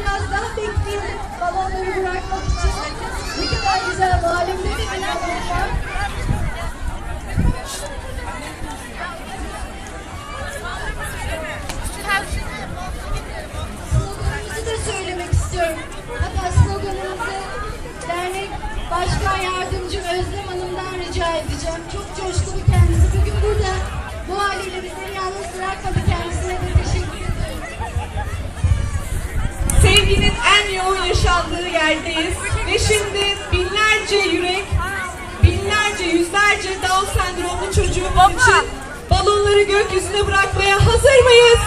biraz daha bekleyelim balonları bırakmak için. Ne kadar güzel mahallemde de bir balon var. Sloganımızı da söylemek istiyorum. Hatta sloganımızı dernek başkan yardımcım Özlem Hanım'dan rica edeceğim. Çok yaşandığı yerdeyiz. Ve şimdi binlerce yürek, binlerce, yüzlerce Down sendromlu çocuğumuz için balonları gökyüzüne bırakmaya hazır mıyız?